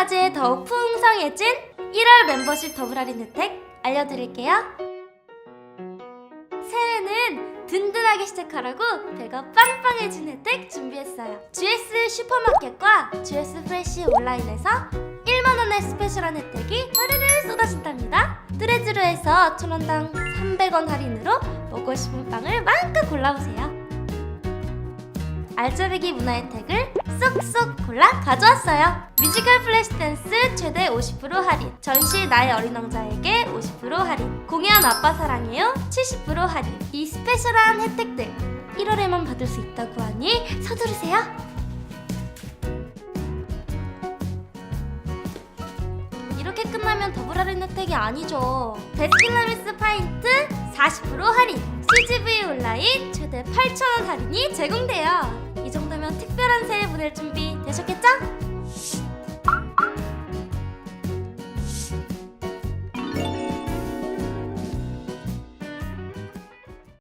맞이해 더욱 풍성해진 1월 멤버십 더블 할인 혜택 알려드릴게요. 새해는 든든하게 시작하라고 배가 빵빵해진 혜택 준비했어요. GS 슈퍼마켓과 GS 프레시 온라인에서 1만원의 스페셜한 혜택이 화르르 쏟아진답니다. 뚜레쥬르에서 1,000원당 300원 할인으로 먹고 싶은 빵을 마음껏 골라보세요. 알짜배기 문화 혜택을 쏙쏙 골라 가져왔어요. 뮤지컬 플래시 댄스 최대 50% 할인, 전시 나의 어린 왕자에게 50% 할인, 공연 아빠 사랑해요 70% 할인. 이 스페셜한 혜택들 1월에만 받을 수 있다고 하니 서두르세요. 이렇게 끝나면 더블 할인 혜택이 아니죠. 베스킨라빈스 파인트 40% 할인, CGV 온라인 최대 8,000원 할인이 제공돼요. 이 정도면 특별한 보낼 준비 되셨겠죠?